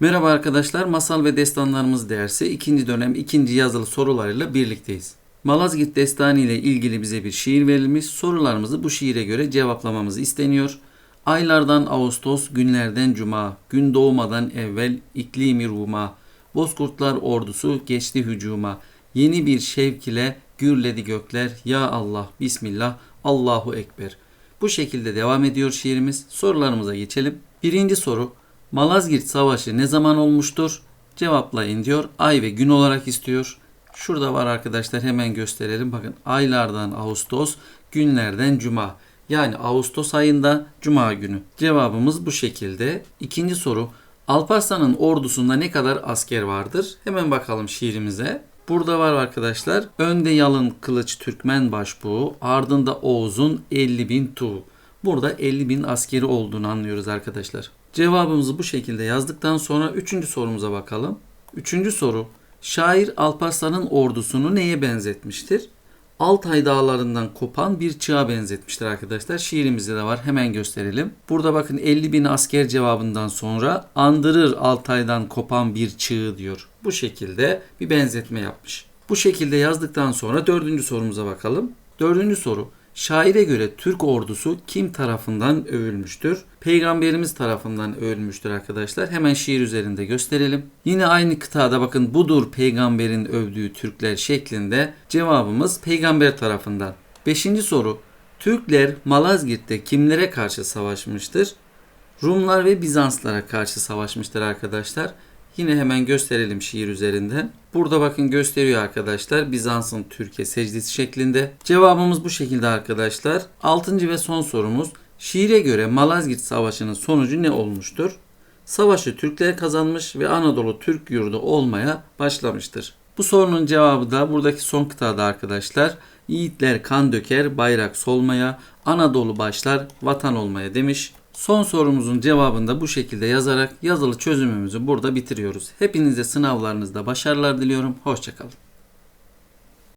Merhaba arkadaşlar, Masal ve Destanlarımız dersi ikinci dönem ikinci yazılı sorularıyla birlikteyiz. Malazgirt Destanı ile ilgili bize bir şiir verilmiş. Sorularımızı bu şiire göre cevaplamamız isteniyor. Aylardan Ağustos, günlerden Cuma, gün doğmadan evvel iklimi Ruma, Bozkurtlar ordusu geçti hücuma, yeni bir şevk ile gürledi gökler, Ya Allah, Bismillah, Allahu Ekber. Bu şekilde devam ediyor şiirimiz. Sorularımıza geçelim. Birinci soru, Malazgirt Savaşı ne zaman olmuştur? Cevaplayın diyor. Ay ve gün olarak istiyor. Şurada var arkadaşlar hemen gösterelim. Bakın aylardan Ağustos, günlerden Cuma. Yani Ağustos ayında Cuma günü. Cevabımız bu şekilde. İkinci soru. Alparslan'ın ordusunda ne kadar asker vardır? Hemen bakalım şiirimize. Burada var arkadaşlar. Önde yalın kılıç Türkmen başbuğu, ardında Oğuz'un 50 bin tuğ. Burada 50 bin askeri olduğunu anlıyoruz arkadaşlar. Cevabımızı bu şekilde yazdıktan sonra üçüncü sorumuza bakalım. Üçüncü soru. Şair Alparslan'ın ordusunu neye benzetmiştir? Altay dağlarından kopan bir çığa benzetmiştir arkadaşlar. Şiirimizde de var. Hemen gösterelim. Burada bakın 50 bin asker cevabından sonra andırır Altay'dan kopan bir çığı diyor. Bu şekilde bir benzetme yapmış. Bu şekilde yazdıktan sonra dördüncü sorumuza bakalım. Dördüncü soru. Şaire göre Türk ordusu kim tarafından övülmüştür? Peygamberimiz tarafından övülmüştür arkadaşlar. Hemen şiir üzerinde gösterelim. Yine aynı kıtada bakın budur peygamberin övdüğü Türkler şeklinde cevabımız peygamber tarafından. Beşinci soru. Türkler Malazgirt'te kimlere karşı savaşmıştır? Rumlar ve Bizanslara karşı savaşmıştır arkadaşlar. Yine hemen gösterelim şiir üzerinden. Burada bakın gösteriyor arkadaşlar Bizans'ın Türkiye secdesi şeklinde. Cevabımız bu şekilde arkadaşlar. Altıncı ve son sorumuz. Şiire göre Malazgirt Savaşı'nın sonucu ne olmuştur? Savaşı Türkler kazanmış ve Anadolu Türk yurdu olmaya başlamıştır. Bu sorunun cevabı da buradaki son kıtada arkadaşlar. Yiğitler kan döker, bayrak solmaya, Anadolu başlar, vatan olmaya demiş. Son sorumuzun cevabını da bu şekilde yazarak yazılı çözümümüzü burada bitiriyoruz. Hepinize sınavlarınızda başarılar diliyorum. Hoşçakalın.